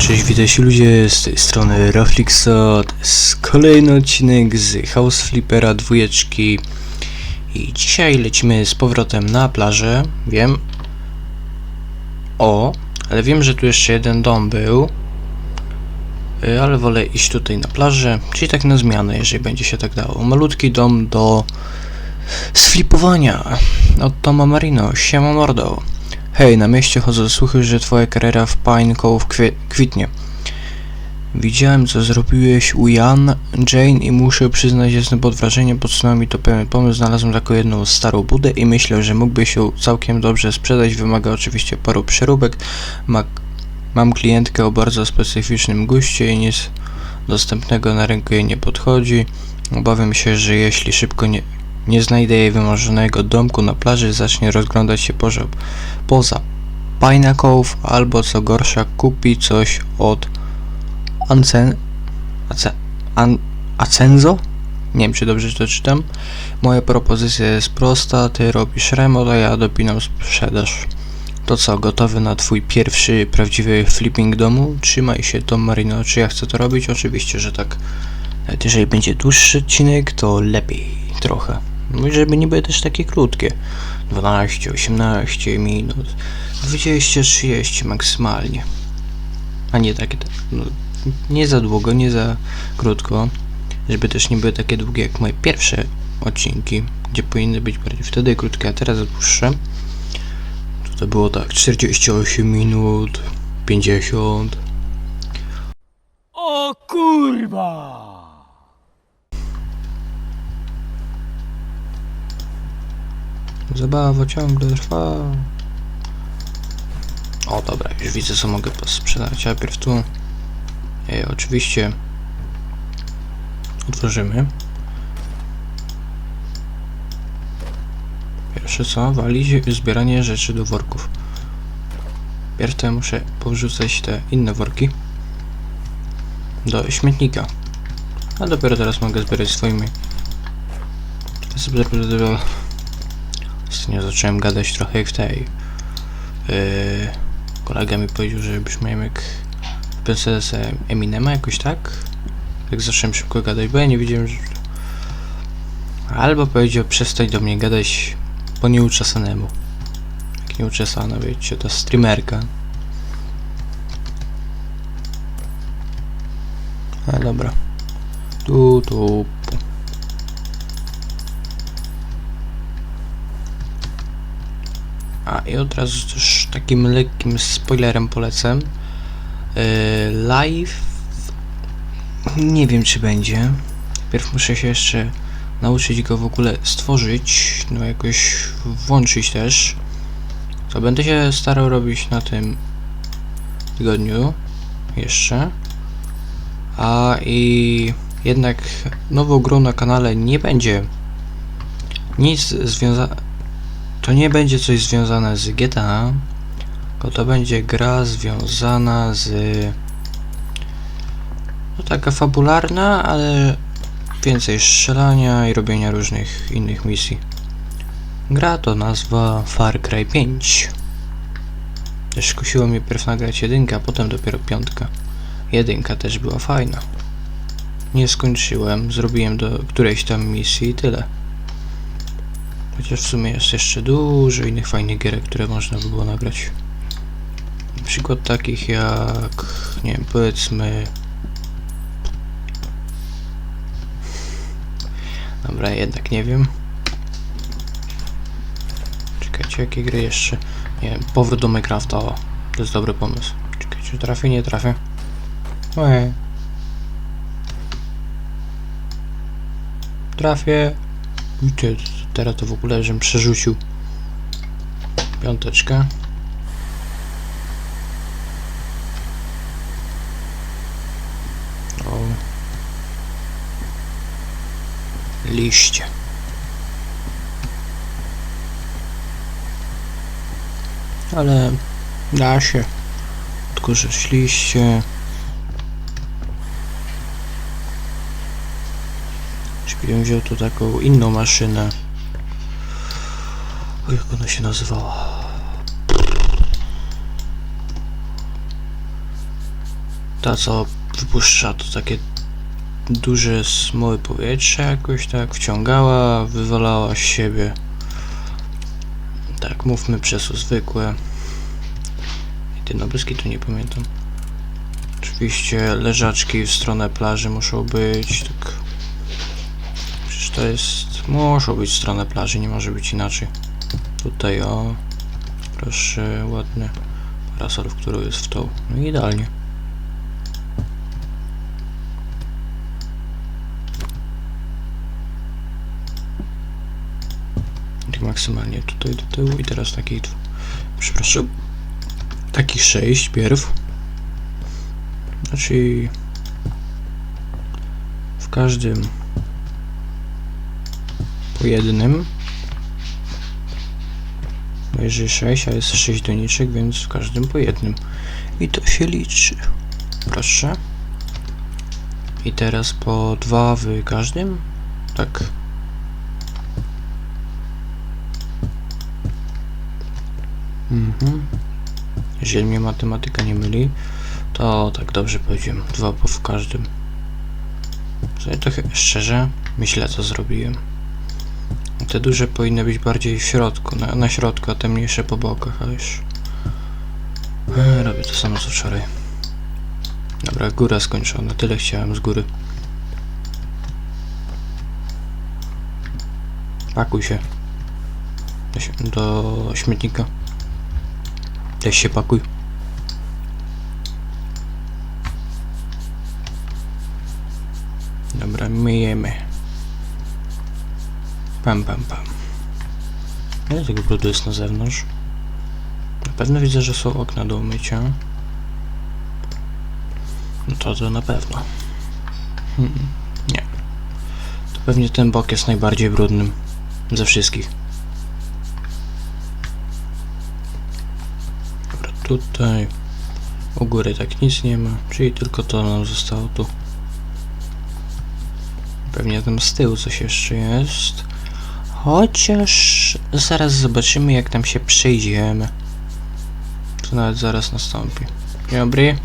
Cześć, witajcie ludzie, z tej strony Raflixa, to jest kolejny odcinek z House Flippera dwójeczki. I dzisiaj lecimy z powrotem na plażę, wiem, o, ale wiem, że tu jeszcze jeden dom był, y, ale wolę iść tutaj na plażę, czyli tak na zmianę, jeżeli będzie się tak dało, malutki dom do sflipowania. Od Toma Marino, siema mordo. Hej, na mieście chodzą słuchy, że twoja kariera w Pine Cove kwitnie. Widziałem, co zrobiłeś u Jan, Jane i muszę przyznać, jestem pod wrażeniem, podsunął mi to pewien pomysł, znalazłem taką jedną starą budę i myślę, że mógłbyś ją całkiem dobrze sprzedać, wymaga oczywiście paru przeróbek. Ma, mam klientkę o bardzo specyficznym guście i nic dostępnego na rynku jej nie podchodzi. Obawiam się, że jeśli szybko nie, nie znajdę jej wymarzonego domku na plaży, zacznie rozglądać się poza, poza Pine Cove, albo co gorsza, kupi coś od Ancen... Ace, an, Acenzo? Nie wiem, czy dobrze to czytam. Moja propozycja jest prosta, ty robisz remont, a ja dopinam sprzedaż. To co, gotowy na twój pierwszy prawdziwy flipping domu? Trzymaj się, Tom Marino. Czy ja chcę to robić? Oczywiście, że tak. Nawet jeżeli będzie dłuższy odcinek, to lepiej trochę. No i żeby nie były też takie krótkie. 12, 18 minut. 20-30 maksymalnie. A nie takie. No, nie za długo, nie za krótko. Żeby też nie były takie długie jak moje pierwsze odcinki, gdzie powinny być bardziej wtedy krótkie, a teraz dłuższe. To było tak 48 minut, 50. O kurwa! Zabawa ciągle trwa. O dobra, już widzę co mogę sprzedać. Najpierw tu. E, oczywiście otworzymy. Pierwsze co, walić zbieranie rzeczy do worków. Pierw to ja muszę powrzucać te inne worki do śmietnika. A dopiero teraz mogę zbierać swoimi. Ostatnio zacząłem gadać trochę jak w tej. Yy, kolega mi powiedział, że brzmiałem jak piosence Eminema jakoś tak. Jak zacząłem szybko gadać, bo ja nie wiedziałem, że... Albo powiedział przestań do mnie gadać po nieuczesanemu. Jak nieuczesana, wiecie, to streamerka. A dobra. Tu, tu, A i od razu też takim lekkim spoilerem polecę. Yy, live. Nie wiem czy będzie. Najpierw muszę się jeszcze nauczyć go w ogóle stworzyć. No jakoś włączyć też. Co będę się starał robić na tym tygodniu. Jeszcze. A i jednak nową grą na kanale nie będzie nic związane. To nie będzie coś związane z GTA, tylko to będzie gra związana z. No taka fabularna, ale więcej strzelania i robienia różnych innych misji. Gra to nazwa Far Cry 5. Też kusiło mnie pierw nagrać jedynkę, a potem dopiero piątka. Jedynka też była fajna. Nie skończyłem, zrobiłem do którejś tam misji i tyle. Chociaż w sumie jest jeszcze dużo innych fajnych gierek, które można by było nagrać. Na przykład takich jak, nie wiem, powiedzmy... Dobra, jednak nie wiem. Czekajcie, jakie gry jeszcze? Nie wiem, powrót do Minecrafta, o, to jest dobry pomysł. Czekajcie, trafię, nie trafię. Ojej. Trafię. Ty, teraz to w ogóle, żebym przerzucił. Piąteczkę. O. Liście. Ale da się. Odkurzyć liście. Czyli wziął tu taką inną maszynę. Jak ona się nazywała? Ta co wypuszcza to takie duże smoły powietrza jakoś tak wciągała, wywalała z siebie. Tak, mówmy przesu zwykłe. I te nobelski tu nie pamiętam. Oczywiście leżaczki w stronę plaży muszą być, tak. Przecież to jest. Muszą być w stronę plaży, nie może być inaczej. Tutaj o. Proszę, ładny parasol, w który jest w tą. No i idealnie. Tak maksymalnie tutaj do tyłu i teraz takich. dw- Przepraszam. Takich sześć pierw. Znaczy. W każdym. Po jednym. Jeżeli 6, a jest 6 doniczek, więc w każdym po jednym. I to się liczy. Proszę. I teraz po dwa w każdym? Tak. Mhm. Jeżeli mnie matematyka nie myli, to tak dobrze powiedziałem. Dwa po w każdym. To chyba szczerze myślę, co zrobiłem. Te duże powinny być bardziej w środku, na, na środku, a te mniejsze po bokach, a już... E, robię to samo co wczoraj. Dobra, góra skończona, tyle chciałem z góry. Pakuj się. Do, śm- do śmietnika. Też się pakuj. Dobra, myjemy. Pam, pam, pam. Ile tego brudu jest na zewnątrz? Na pewno widzę, że są okna do umycia. No to to na pewno. Hmm, nie. To pewnie ten bok jest najbardziej brudnym ze wszystkich. Dobra, tutaj u góry tak nic nie ma, czyli tylko to nam zostało tu. Pewnie tam z tyłu coś jeszcze jest. Chociaż zaraz zobaczymy jak tam się przejdziemy. To nawet zaraz nastąpi. Dzień dobry.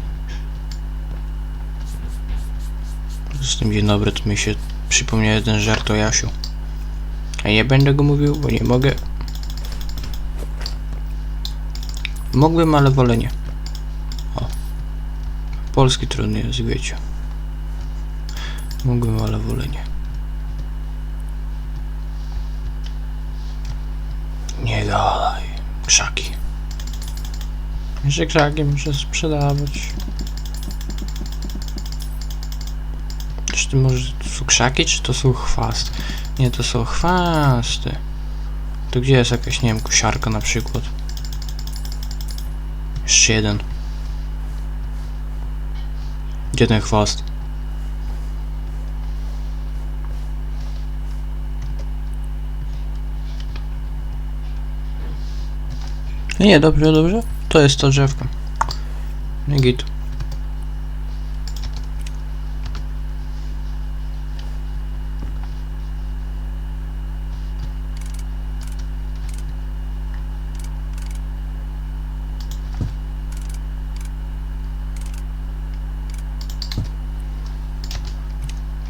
Z tym dzień dobry to mi się przypomniał jeden żart o Jasiu. A nie będę go mówił, bo nie mogę. Mógłbym, ale wolę nie. O. Polski trudny język, wiecie. Mógłbym, ale wolę nie. Gadaj. Krzaki. Jeszcze krzaki muszę sprzedawać. Czy to może to są krzaki, czy to są chwasty? Nie, to są chwasty. To gdzie jest jakaś, nie wiem, kosiarka na przykład? Jeszcze jeden. Gdzie ten chwast? Nie, dobrze, dobrze. To jest to drzewko. Nie git.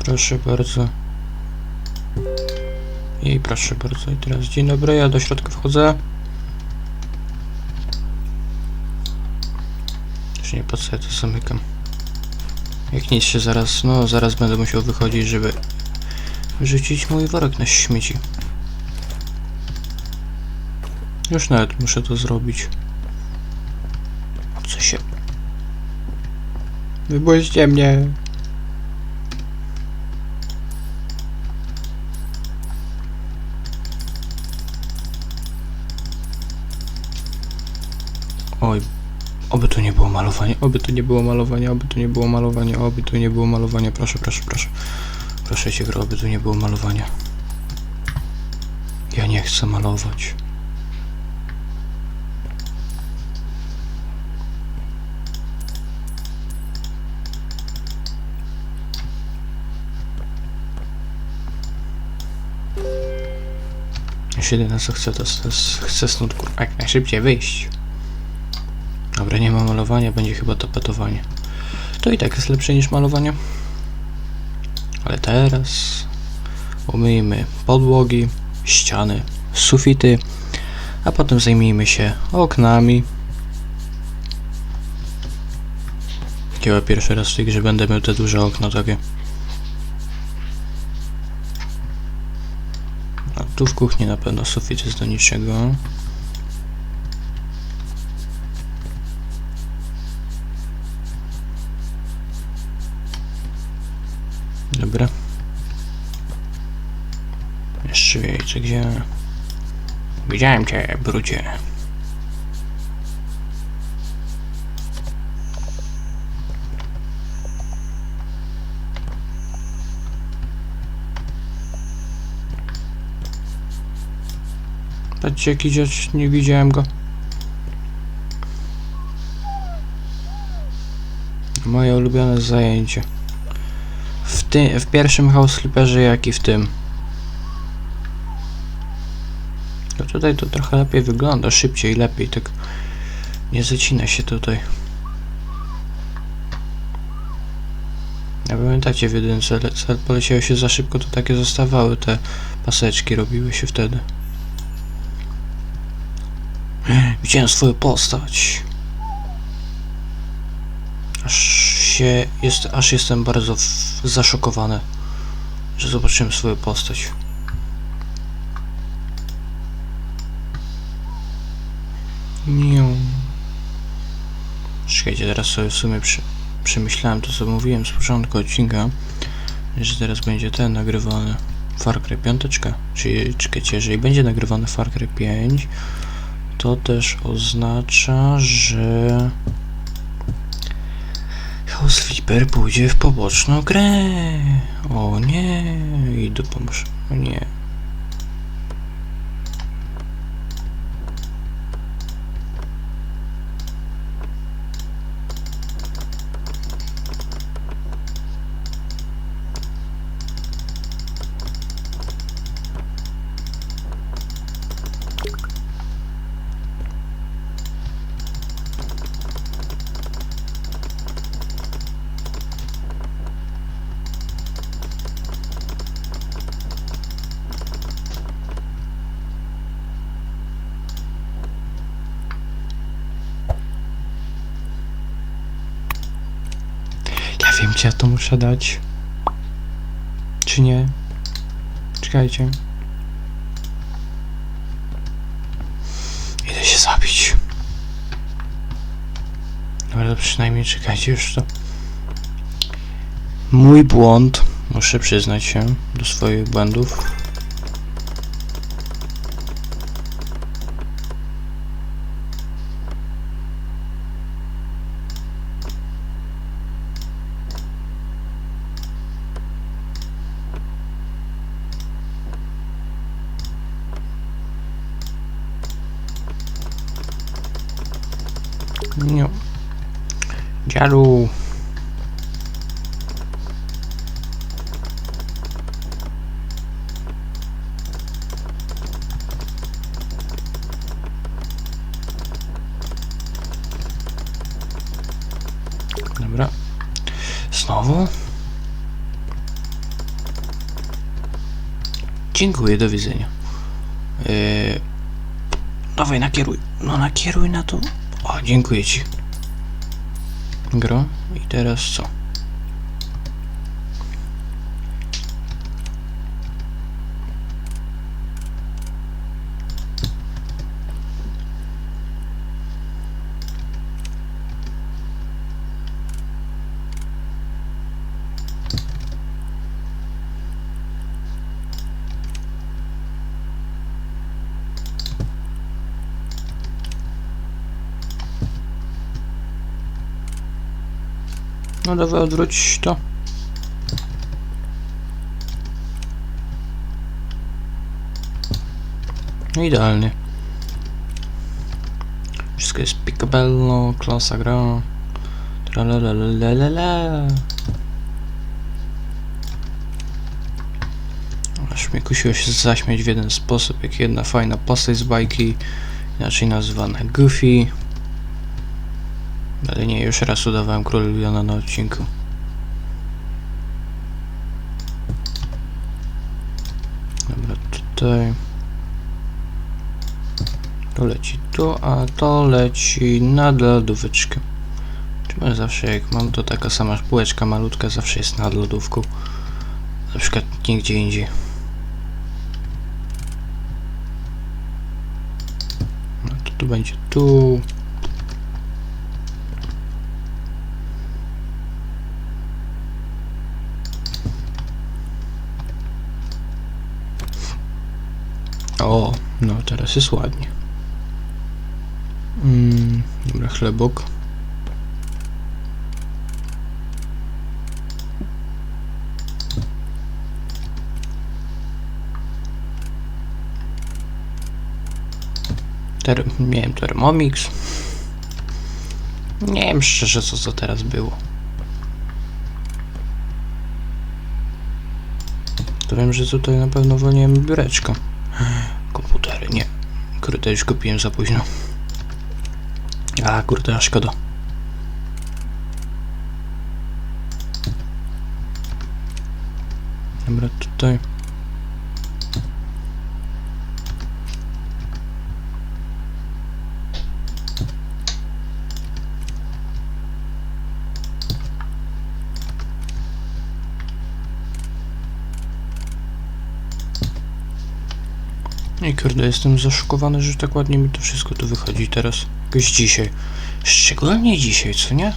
Proszę bardzo. I proszę bardzo. I teraz dzień dobry, ja do środka wchodzę. Już nie ja to zamykam. Jak nic się zaraz, no zaraz będę musiał wychodzić, żeby wyrzucić mój worek na śmieci. Już nawet muszę to zrobić. Co się... Wypuśćcie mnie. Oj, Oby tu nie było malowania, oby tu nie było malowania, oby tu nie było malowania, oby tu nie było malowania, proszę, proszę, proszę. Proszę cię, gro, oby tu nie było malowania. Ja nie chcę malować. Jeśli jedyne co chcę, to, to jest- chcę stąd kurwa jak najszybciej wyjść. Dobra, nie ma malowania, będzie chyba tapetowanie. To i tak jest lepsze niż malowanie. Ale teraz umyjmy podłogi, ściany, sufity, a potem zajmijmy się oknami. Chyba pierwszy raz w tej grze będę miał te duże okno takie. A tu w kuchni na pewno sufit jest do niczego. Dobra. Jeszcze wiecie gdzie. Widziałem cię, brudzie. Patrzcie jaki dziecz, nie widziałem go. Moje ulubione zajęcie. Ty, w pierwszym House Flipperze, jak i w tym. To tutaj to trochę lepiej wygląda, szybciej, lepiej, tak nie zacina się tutaj. A pamiętacie w jedynce, le- poleciało się za szybko, to takie zostawały te paseczki, robiły się wtedy. Widziałem swoją postać. Aż się, jest, aż jestem bardzo zaszokowany, że zobaczyłem swoją postać. Nie. Czekajcie, teraz sobie w sumie przy, przemyślałem to, co mówiłem z początku odcinka, że teraz będzie ten nagrywany Far Cry 5. Czyli czekajcie, jeżeli będzie nagrywany Far Cry 5, to też oznacza, że House Flipper pójdzie w poboczną grę. O nie, i dopomóż. O nie. Ja wiem, gdzie ja to muszę dać. Czy nie? Czekajcie. Idę się zabić. To przynajmniej czekajcie już to. Mój błąd. Muszę przyznać się do swoich błędów. Nie. Dziadu. Dobra. Znowu. Dziękuję, do widzenia. Yy, dawaj, nakieruj. No, nakieruj na to. O, dziękuję ci. Gro. I teraz co? No dawaj odwróć to. Idealnie. Wszystko jest picobello, klasa gra. Tralalalala. Aż mnie kusiło się zaśmiać w jeden sposób, jak jedna fajna postać z bajki, inaczej nazwana Goofy. Ale nie, już raz udawałem Król Leona na odcinku. Dobra, tutaj. To leci tu, a to leci na lodóweczkę. Czemu zawsze jak mam to taka sama półeczka malutka zawsze jest nad lodówką. Na przykład nigdzie indziej. No to tu będzie tu. O, no teraz jest ładnie. Mm, dobra, chlebok. Ter miałem Thermomix. Nie wiem szczerze co to teraz było. To wiem, że tutaj na pewno wolniłem biureczko. Kurde, już kupiłem za późno. A, kurde, szkoda. Dobra, tutaj. I kurde, jestem zaszokowany, że tak ładnie mi to wszystko tu wychodzi teraz. Jakoś dzisiaj. Szczególnie dzisiaj, co nie?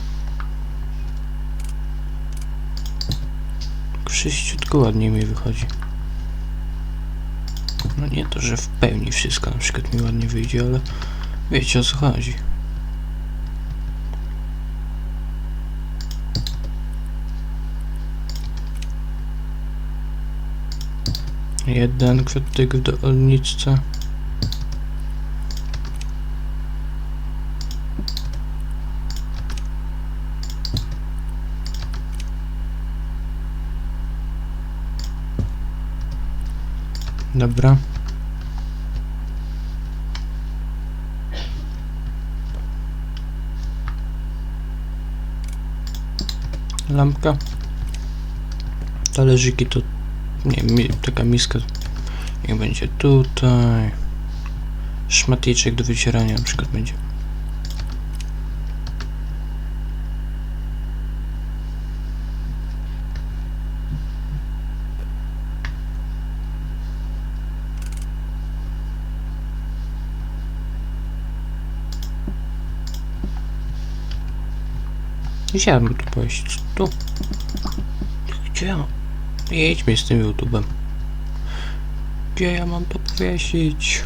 Tak Wszyściutko ładnie mi wychodzi. No nie to, że w pełni wszystko na przykład mi ładnie wyjdzie, ale wiecie o co chodzi. Jeden kwiatek w dolniczce. Dobra. Lampka. Talerzyki to nie, mi, taka miska. Niech będzie tutaj. Szmatyczek do wycierania na przykład będzie. Mam tu pójść? Tu. Gdzie ja? Jedźmy z tym YouTube'em. Gdzie ja mam to powiesić?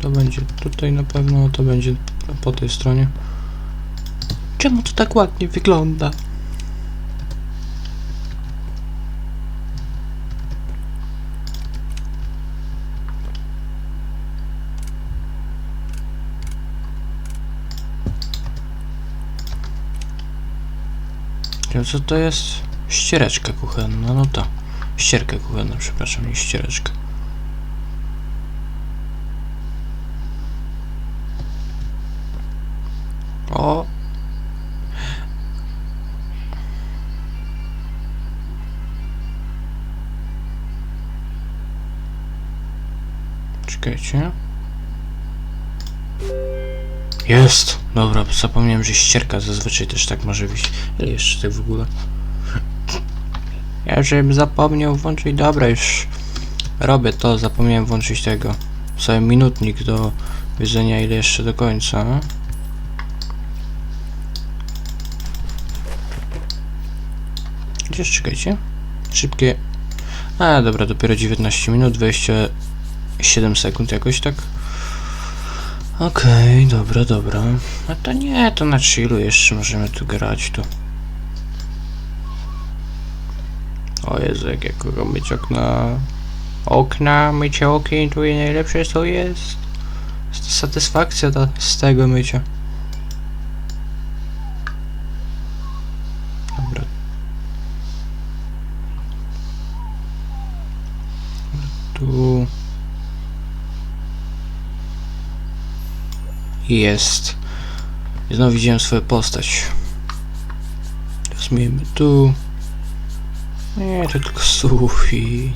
To będzie tutaj na pewno, to będzie po tej stronie. Czemu to tak ładnie wygląda? Co to jest? Ściereczka kuchenna, no to. Ścierka kuchenna, przepraszam, nie ściereczka. O! Czekajcie. Jest! Dobra, zapomniałem, że ścierka zazwyczaj też tak może wyjść. Ile jeszcze tak w ogóle? Ja żebym zapomniał włączyć... Dobra, już robię to, zapomniałem włączyć tego. Cały minutnik do wiedzenia ile jeszcze do końca. Gdzieś czekajcie. Szybkie... A, dobra, dopiero 19 minut, 27 sekund jakoś tak. Okej, dobra, dobra. A to nie, to na chillu jeszcze możemy tu grać tu. O Jezu, jak ja kogo myć okna. Okna, mycie okien, tu je najlepsze co jest. Jest satysfakcja ta, z tego mycia. Dobra. Tu. Jest. I znowu widziałem swoją postać. Miejmy tu. Nie, to tylko sufi.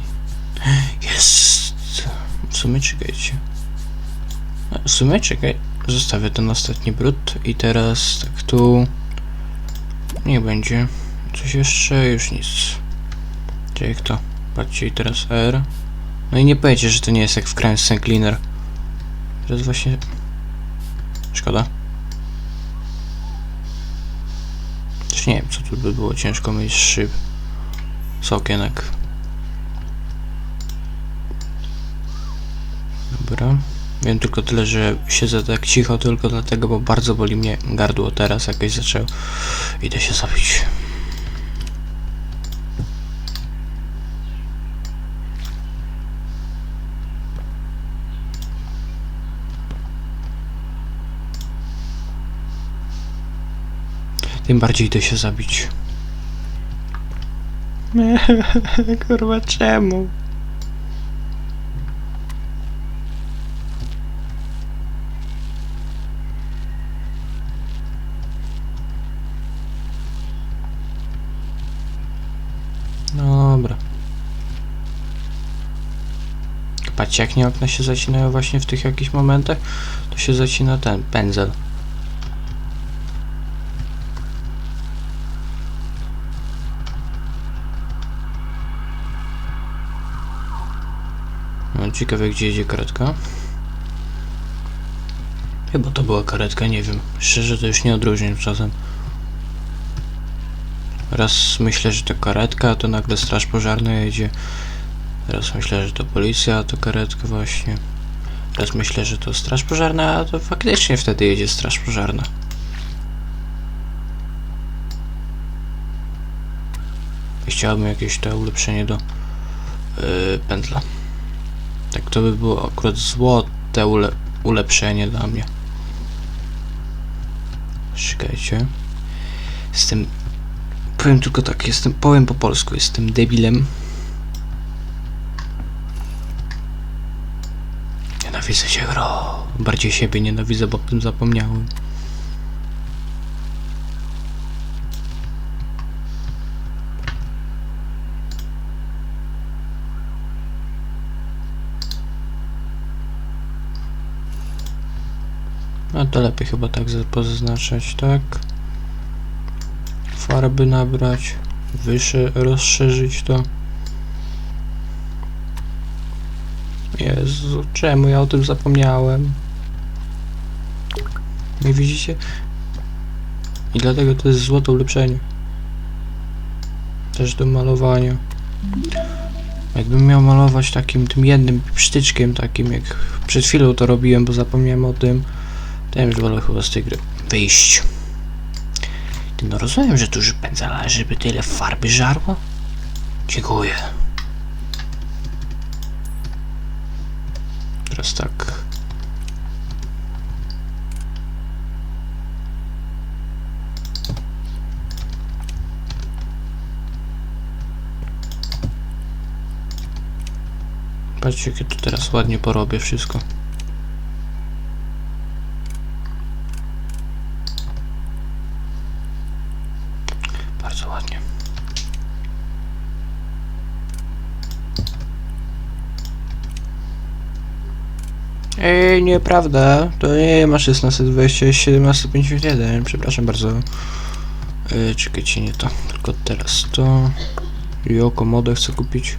Jest. W sumie czekajcie. W sumie czekaj. Zostawię ten ostatni brud i teraz tak tu. Nie będzie. Coś jeszcze? Już nic. Jak to? Patrzcie i teraz R. No i nie powiecie, że to nie jest jak w Crime Cleaner. Teraz właśnie... Szkoda. Też nie wiem, co tu by było ciężko mieć szyb. Z okienek. Dobra. Wiem tylko tyle, że siedzę tak cicho tylko dlatego, bo bardzo boli mnie gardło teraz, jakieś zaczęło. Idę się zabić. Tym bardziej idę się zabić. Kurwa, czemu? Dobra. Patrzcie, jak nie okna się zacinają właśnie w tych jakichś momentach, to się zacina ten pędzel. Ciekawe gdzie jedzie karetka. Chyba to była karetka, nie wiem. Szczerze to już nie odróżnię czasem. Raz myślę, że to karetka, a to nagle straż pożarna jedzie. Raz myślę, że to policja, a to karetka właśnie. Raz myślę, że to straż pożarna, a to faktycznie wtedy jedzie straż pożarna. Chciałbym jakieś to ulepszenie do yy, pętla. Tak to by było akurat złote ule ulepszenie dla mnie. Czekajcie. Jestem Powiem tylko tak, jestem, powiem po polsku, jestem debilem. Nienawidzę się gro. Bardziej siebie nienawidzę, bo o tym zapomniałem. A to lepiej chyba tak za- pozaznaczać, tak? farby nabrać, wyższe rozszerzyć to. Jezu, czemu ja o tym zapomniałem? Nie widzicie? I dlatego to jest złote ulepszenie. Też do malowania. Jakbym miał malować takim tym jednym sztyczkiem, takim jak przed chwilą to robiłem, bo zapomniałem o tym, ja już wolę chyba z tej gry wyjść. Ty no rozumiem, że duży pędzel, ale żeby tyle farby żarło? Dziękuję. Teraz tak. Patrzcie, jakie tu teraz ładnie porobię wszystko. Ładnie. Ej, nieprawda. To nie ma 1620, jest 1751. Przepraszam bardzo. Yy, czekajcie, nie to. Tylko teraz to. Joko modę chcę kupić.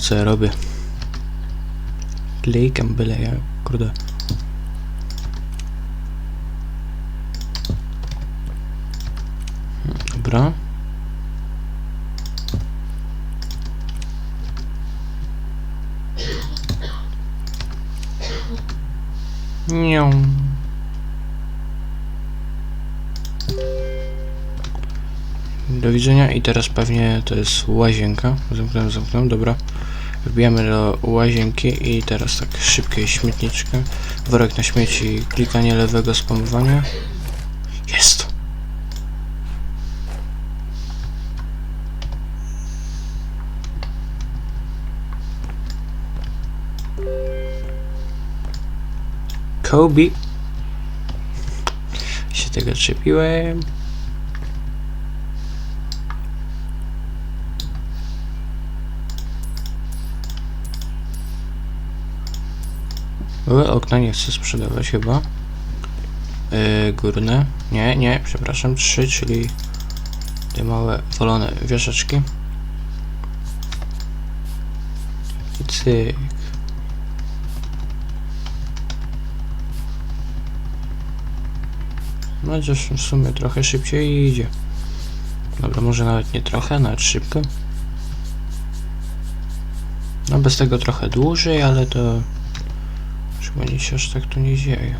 Co ja robię? Klejkam byle ja, kurde. Dobra. Nią. Do widzenia i teraz pewnie to jest łazienka. Zamknąłem, zamknąłem, dobra. Wbijamy do łazienki i teraz tak szybkie śmietniczkę. Worek na śmieci, klikanie lewego spamowania. Jest! Kobe. Się tego czepiłem. Były okna nie chcę sprzedawać chyba. Yy, górne. Nie, nie, przepraszam. Trzy, czyli te małe wolone wieszaczki. I cyk. No chociaż w sumie trochę szybciej idzie. Dobra, może nawet nie trochę, nawet szybko. No bez tego trochę dłużej, ale to chyba nic się aż tak tu nie dzieje.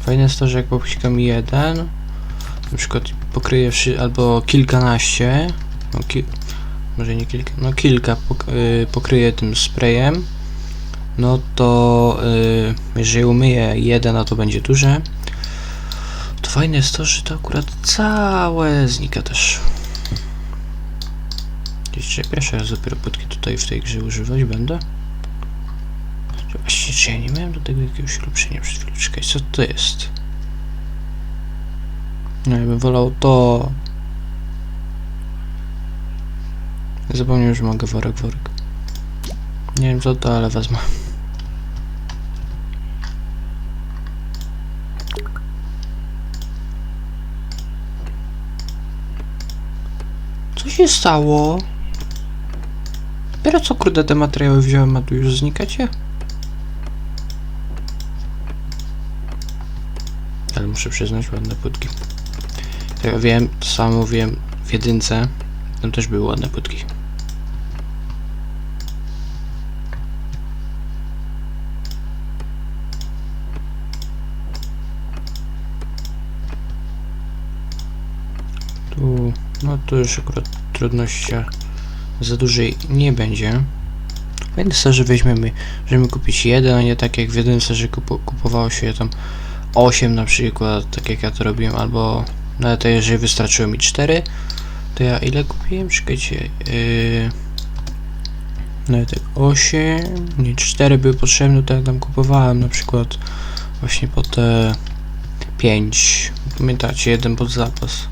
Fajne jest to, że jak popsikam jeden, na przykład pokryje wszy- albo kilkanaście, no ki- może nie kilka, no kilka pok- y, pokryje tym sprayem, no to y, jeżeli umyję jeden, a to będzie duże, to fajne jest to, że to akurat całe znika też. Jeszcze pierwszy raz dopiero płytki tutaj w tej grze używać będę. Czy Właściwie czy ja nie miałem do tego jakiegoś ulepszenia przed chwilą? Czekaj, co to jest? No ja bym wolał to. Zapomniałem, że mogę worek, worek. Nie wiem co to, ale wezmę. Co się stało? Dopiero co kurde te materiały wziąłem, a tu już znikacie? Ale muszę przyznać, ładne płytki. Ja wiem, to samo mówiłem w jedynce. Tam też były ładne płytki. Tu, no tu już akurat trudności za dużej nie będzie. Jest to, że weźmiemy, żeby kupić jeden, a nie tak jak w jedynce, że kupo, kupowało się tam 8 na przykład, tak jak ja to robiłem, albo nawet jeżeli wystarczyło mi 4, to ja ile kupiłem? Czekajcie, yy, nawet tak 8, nie 4 były potrzebne, to jak tam kupowałem na przykład właśnie po te 5, pamiętacie, jeden pod zapas.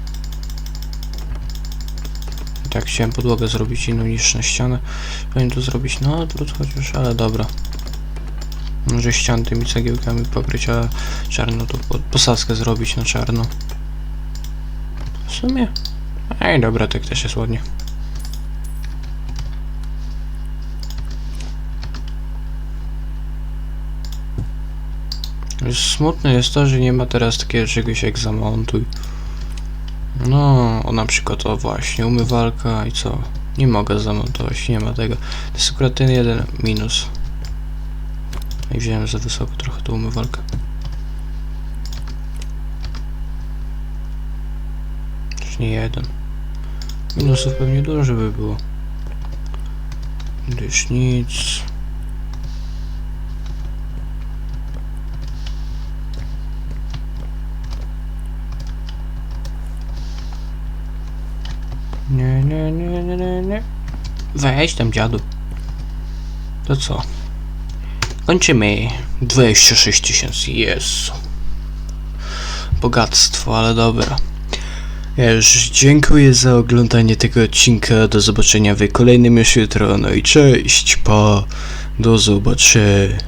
Tak chciałem podłogę zrobić inną niż na ścianę. Powinien tu zrobić na odwrót chociaż, ale dobra. Może ścian tymi cegiełkami pokryć, a czarno to po- posadzkę zrobić na czarno. W sumie. Ej, dobra, tak też jest ładnie. Smutne jest to, że nie ma teraz takiego czegoś jak zamontuj. No, o na przykład o właśnie, umywalka i co? Nie mogę zamontować, nie ma tego. To jest akurat ten jeden minus. I wziąłem za wysoko trochę tą umywalkę. Już nie jeden. Minusów pewnie dużo by było. Już nic. Nie, nie, nie, nie, nie. Weź tam dziadu. To co? Kończymy. 26 tysięcy, Jezu. Bogactwo, ale dobra. Ja już dziękuję za oglądanie tego odcinka. Do zobaczenia w kolejnym już jutro. No i cześć, pa. Do zobaczenia.